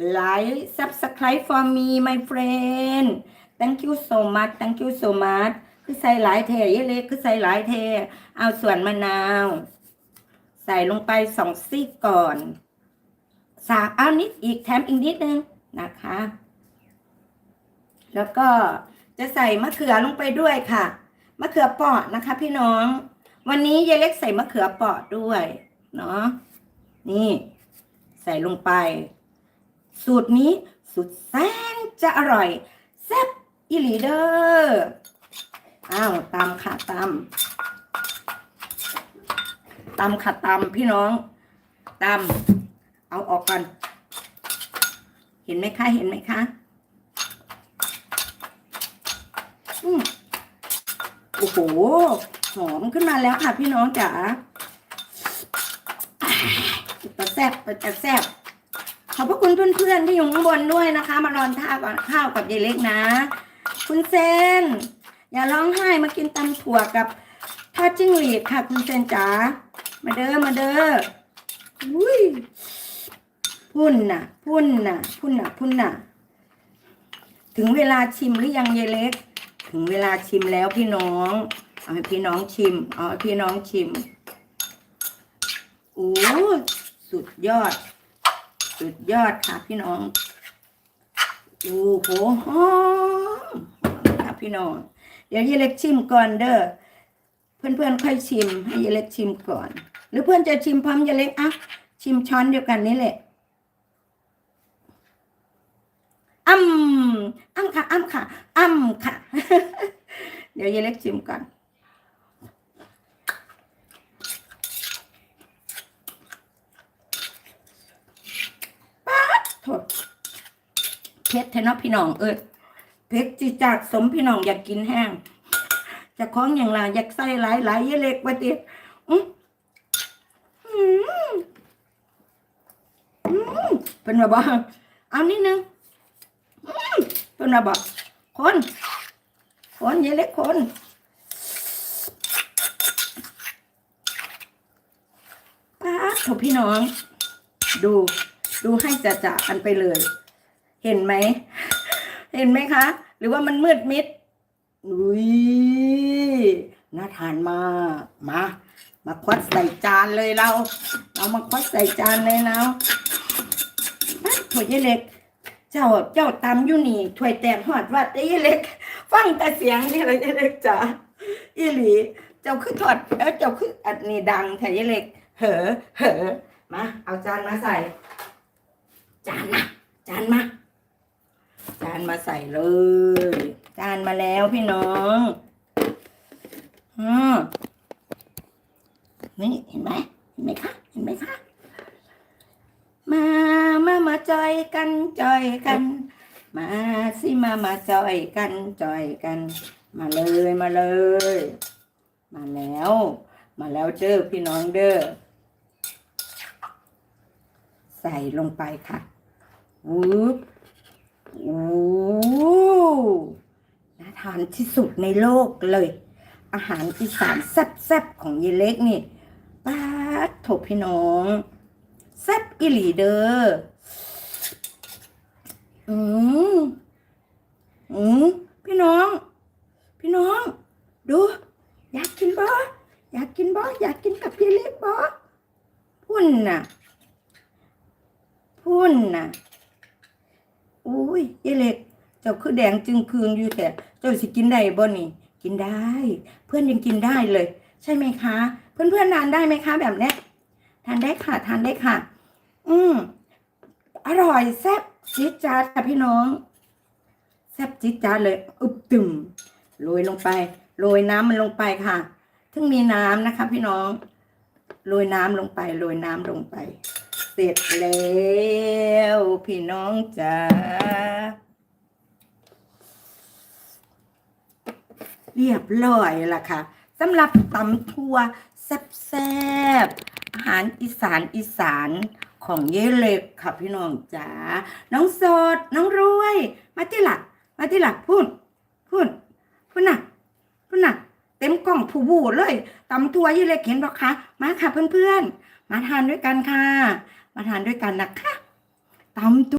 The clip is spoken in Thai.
like subscribe for me my friend thank you so much thank you so much คือใส่หลายเทเยเล็กคือใส่หลายเท เอาส่วนมะนาว ใส่ลงไปสองซีกก่อนสามเอานิดอีกแถมอีกนิดนึงนะคะ แล้วก็จะใส่มะเขือลงไปด้วยค่ะ มะเขือเปอดนะคะ พี่น้อง วันนี้ยายเล็กใส่มะเขือเปอดด้วย เนาะนี่ ใส่ลงไป สูตรนี้สุดแสนจะอร่อยแซ่บอีหลีเดอร์อ้าวตามค่ะตามตามค่ะตามพี่น้องตามเอาออกก่อน เห็นไหมคะ เห็นไหมคะอืมโอ้โห หอมขึ้นมาแล้วค่ะพี่น้องจ๋าปแซบปลาแซบ ขอบพระคุณเพื่อนๆที่อยู่ข้างบนด้วยนะคะ มารอนท่าก่อนข้าวกับยายเล็กนะ คุณเซนอย่าร้องไห้มากินตำถั่วกับทอดจิ้งหรีดค่ะ คุณเซนจ๋ามาเด้อมาเด้ออุ้ยพุ่นน่ะ พุ่นน่ะ พุ่นน่ะ พุ่นน่ะ ถึงเวลาชิมหรือยังยายเล็ก ถึงเวลาชิมแล้วพี่น้องเอาให้พี่น้องชิมเอาให้พี่น้องชิมโอ้สุดยอด สุดยอดค่ะพี่น้องโอ้โหหอมค่ะพี่น้อง เดี๋ยวยายเล็กชิมก่อนเด้อเพื่อนๆค่อยชิม ให้ยายเล็กชิมก่อน หรือเพื่อนจะชิมพร้อมยายเล็กอะชิมช้อนเดียวกันนี่แหละอ้ำอ้ำค่ะอ้ำค่ะอ้ำค่ะ เดี๋ยวยายเล็กชิมก่อน ป๊าดโทษ เพชรเทนอพี่น้องเอ้ยเพชรจีจัดสมพี่น้องอยากกินแห้งจะคล้องอย่างไรอยากใส่หลายหลายยายเล็กไปติอื้อหืมอืมเป็นแบบว่าเอานิดนึงเพิ่นมาบอกคนคนยายเล็กคนป้าดโถพี่น้อง ดู ดูให้จะจะกันไปเลย เห็นไหม เห็นไหมคะ หรือว่ามันมืดมิดอุ้ยน่าทานมากมา มาควัดใส่จานเลยเรา เรามาควัดใส่จานเลยเราป้าดโถยายเล็ก เจ้าเจ้าตำอยู่นี่ถวยแตกหอดวัดได้ยเล็ก ฟังแต่เสียงนี่เลยยายเล็กจ๋าอีหลีเจ้าคือถอดเอ้าเจ้าคืออันนี้ดังแท้ยายเล็ก เหอเหอมา เอาจานมาใส่ จานมาจานมาานมาใส่เลย จานมาแล้วพี่น้องอืมนี่เห็นไหมเห็นไหมคะเห็นไหมคะมามามาจอยกันจอยกัน มาสิมามาจอยกันจอยกัน มาเลยมาเลย มาแล้ว มาแล้วเด้อพี่น้องเด้อใส่ลงไปค่ะวูบ วูน่าทานที่สุดในโลกเลย อาหารอีสานแซ่บๆของเยเล็กนี่ป้าดโถพี่น้องแซ่บอีหลีเด้ออืมอืมพี่น้อง พี่น้อง ดู อยากกินบ่อยากกินบ่อยากกินกับยายเล็กบ่พุ่นน่ะ พุ่นน่ะ อุ้ยยายเล็ก เจ้าคือแดงจึงคืนอยู่แต่เจ้าสิกินได้บ่นี่ กินได้ เพื่อนยังกินได้เลย ใช่ไหมคะ เพื่อนเพื่อนทานได้ไหมคะ แบบเนี้ยทานได้ค่ะทานได้ค่ะ อืมอร่อยแซ่บจี๊ดจ๊าดค่ะพี่น้องแซ่บจี๊ดจ๊าดเลย อึบตึมโรยลงไปโรยน้ำมันลงไปค่ะถึงมีน้ำนะคะ พี่น้องโรยน้ำลงไปโรยน้ำลงไป เสร็จแล้วพี่น้องจ๋าเรียบร้อยละค่ะสำหรับตำทั่วแซ่บๆอาหารอีสานอีสานของเยเล็กค่ะพี่น้องจ๋าน้องสดน้องรวย มาที่หลักมาที่หลักพูดพูดพูดหน่ะพูดหน่ะเต็มกล่องผู้บูเลยตำทั่วเยเล็กเห็นหรอคะมาค่ะเพื่อนๆมาทานด้วยกันค่ะ มาทานด้วยกันนะคะตำตัว